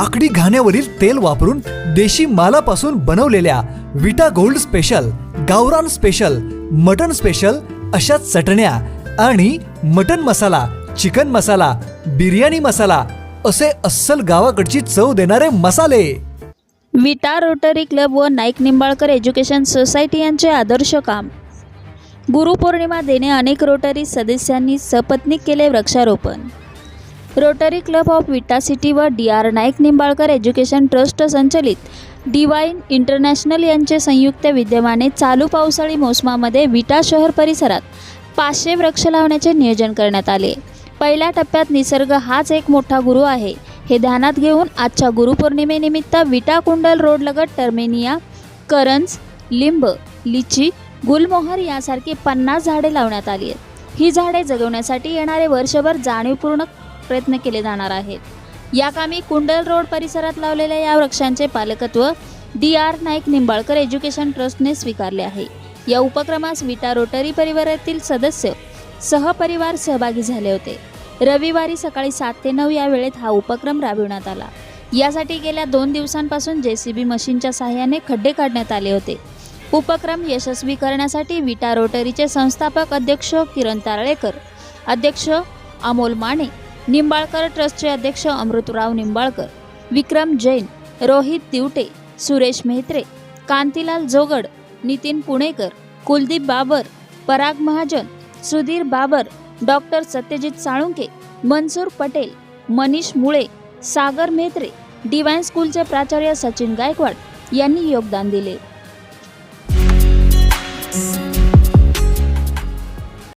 लाकडी घाण्यावरील तेल वापरून देशी मालापासून बनवलेल्या विटा गोल्ड स्पेशल गावरान स्पेशल मटन स्पेशल अशा चटण्या आणि मटन मसाला चिकन मसाला बिर्याणी मसाला असे अस्सल गावाकडची चव देणारे मसाले. विटा रोटरी क्लब व नाईक निंबाळकर एज्युकेशन सोसायटी यांचे आदर्श काम. गुरुपौर्णिमा देणे अनेक रोटरी सदस्यांनी सपत्नीक केले वृक्षारोपण. Rotary Club of Vita city व D R Naik Nimbalkar education trust संचलित. डिवाईन इंटरनॅशनल यांचे संयुक्त विद्यमाने चालू पावसाळी मोसमामध्ये विटा शहर परिसरात पाचशे वृक्ष लावण्याचे नियोजन करण्यात आले. पहिल्या टप्प्यात निसर्ग हाच एक मोठा गुरु आहे. हे ध्यानात घेऊन आजच्या गुरुपौर्णिमेनिमित्त विटा कुंडल रोडलगत टर्मेनिया करंज लिंब लिची गुलमोहर यासारखी पन्नास झाडे लावण्यात आली आहेत. ही झाडे जगवण्यासाठी येणारे वर्षभर जाणीवपूर्ण प्रयत्न केले जाणार आहेत. या कामी कुंडल रोड परिसरात लावलेल्या या वृक्षांचे पालकत्व D R Naik Nimbalkar education ट्रस्टने स्वीकारले आहे. या उपक्रमास विटा रोटरी परिवारातील सदस्य सहपरिवार सहभागी झाले होते. रविवारी सकाळी सात ते नऊ या वेळेत हा उपक्रम राबविण्यात आला. यासाठी गेल्या दोन दिवसांपासून जे सी बी मशीनच्या सहाय्याने खड्डे काढण्यात आले होते. उपक्रम यशस्वी करण्यासाठी विटा रोटरीचे संस्थापक अध्यक्ष किरण तारळेकर अध्यक्ष अमोल माने निंबाळकर ट्रस्टचे अध्यक्ष अमृतराव निंबाळकर विक्रम जैन रोहित तिवटे सुरेश मेहत्रे कांतीलाल जोगड नितीन पुणेकर कुलदीप बाबर पराग महाजन सुधीर बाबर डॉक्टर सत्यजित साळुंके मनसूर पटेल मनीष मुळे सागर मेहत्रे डिवाईन स्कूलचे प्राचार्य सचिन गायकवाड यांनी योगदान दिले.